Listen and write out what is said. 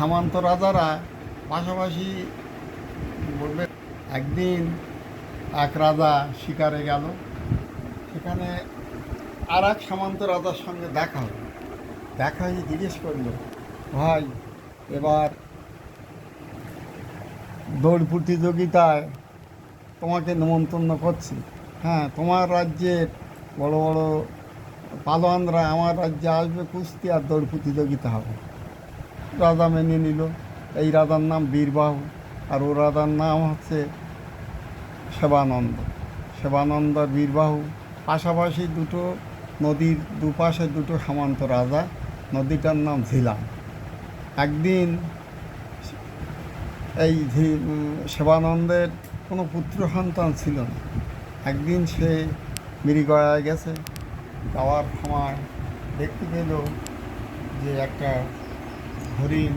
সামন্ত রাজারা। পাশাপাশি বলবে, একদিন এক রাজা শিকারে গেল। সেখানে আর এক সামন্ত রাজার সঙ্গে দেখা হলো। দেখা হয়ে জিজ্ঞেস করল, ভাই, এবার দৌড় প্রতিযোগিতায় তোমাকে নিমন্ত্রণ করছি। হ্যাঁ তোমার রাজ্যের বড় বড় পালোয়ানরা আমার রাজ্যে আসবে, কুস্তি আর দৌড় প্রতিযোগিতা হবে। রাজা মেনে নিল। এই রাজার নাম বীরবাহু আর ও রাজার নাম হচ্ছে সেবানন্দ। সেবানন্দ আর বীরবাহু পাশাপাশি দুটো নদীর দুপাশে দুটো সামন্ত রাজা, নদীটার নাম ঝিলাম একদিন এই সেবানন্দের কোনো পুত্র সন্তান ছিল না। একদিন সে মৃগয়ায় গেছে। যাওয়ার সময় দেখতে পেল যে একটা Morir.